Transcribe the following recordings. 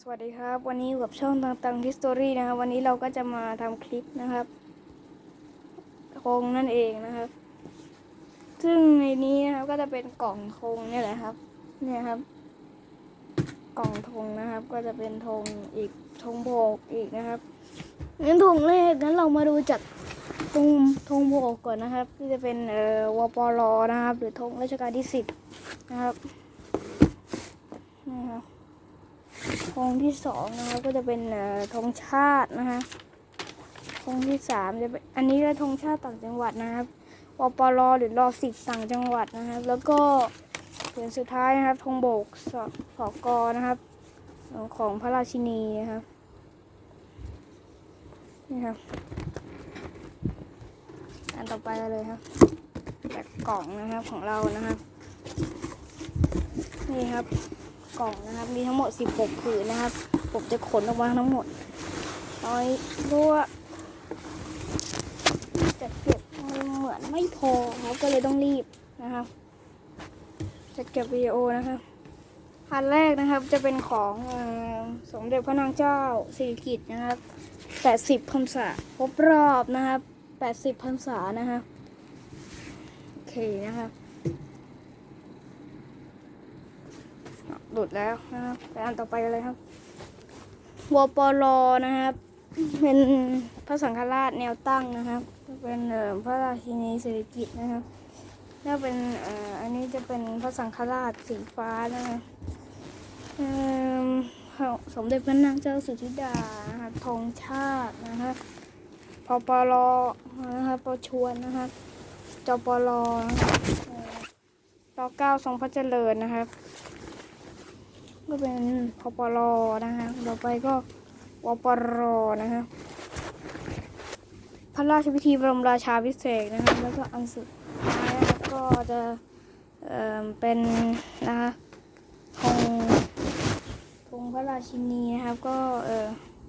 สวัสดีครับ วันนี้อยู่กับช่องตังตังฮิสตอรี่นะครับ วันนี้เราก็จะมาทำคลิปนะครับธงนั่นเองนะครับ ซึ่งในนี้นะครับก็จะเป็นกล่องธงเนี่ยแหละครับ เนี่ยครับ กล่องธงนะครับ ก็จะเป็นธงอีกธงโบกอีกนะครับงั้นธงแรกงั้นเรามาดูจากธงธงโบกก่อนนะครับ ที่จะเป็นเอ่อวปรนะครับ หรือธงรัชกาลที่สิบนะครับนี่ครับ ธงที่สองนะครับก็จะเป็นธงชาตินะคะธงที่สามจะเป็นอันนี้ก็ธงชาติต่างจังหวัดนะครับวปรหรือรอสิบต่างจังหวัดนะครับ แล้วก็เหรียญสุดท้ายนะครับธงโบกสสกนะครับ ของพระราชินีนะครับนี่ครับอันต่อไปเลยครับแบบกล่องนะครับของเรานะครับนี่ครับ กล่องนะครับ มีทั้งหมด 16 ผืนนะครับ ผมจะขนออกมาทั้งหมดน้อยรู้ว่าจะเก็บเหมือนไม่พอครับก็เลยต้องรีบนะครับ จะเก็บวิดีโอนะครับอันแรกนะครับจะเป็นของอสมเด็จพระนางเจ้าสิริกิติ์นะครับ 80พรรษาครบรอบนะครับ 80พรรษานะครับ โอเคนะครับ หลุดแล้วนะครับไปอันต่อไปเลยครับวปรนะครับ เป็นพระสังฆราชแนวตั้งนะครับ เป็นเอ่อพระราชินีสิริกิติ์นะครับแล้วเป็นอันนี้จะเป็นพระสังฆราชสีฟ้านะครับสมเด็จพระนางเจ้าสุธิดานะครับธงชาตินะครับพปรนะครับประชวนนะครับจปรนะครับเอ่อรอเก้าทรงพระเจริญนะครับ ก็เป็นพปรนะคะต่อไปก็วปรนะคะพระราชพิธีบรมราชาพิเศษนะคะแล้วก็อันสุดท้ายก็จะเอ่อเป็นนะคะธงธงพระราชินีนะครับ ก็เอ่อ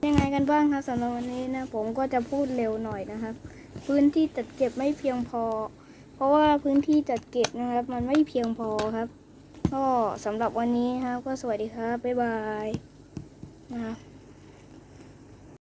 ยังไงกันบ้างคะสำหรับวันนี้นะผมก็จะพูดเร็วหน่อยนะครับ พื้นที่จัดเก็บไม่เพียงพอ เพราะว่าพื้นที่จัดเก็บนะครับ มันไม่เพียงพอครับ ก็สำหรับวันนี้ครับก็สวัสดีครับ บ๊ายบายนะครับ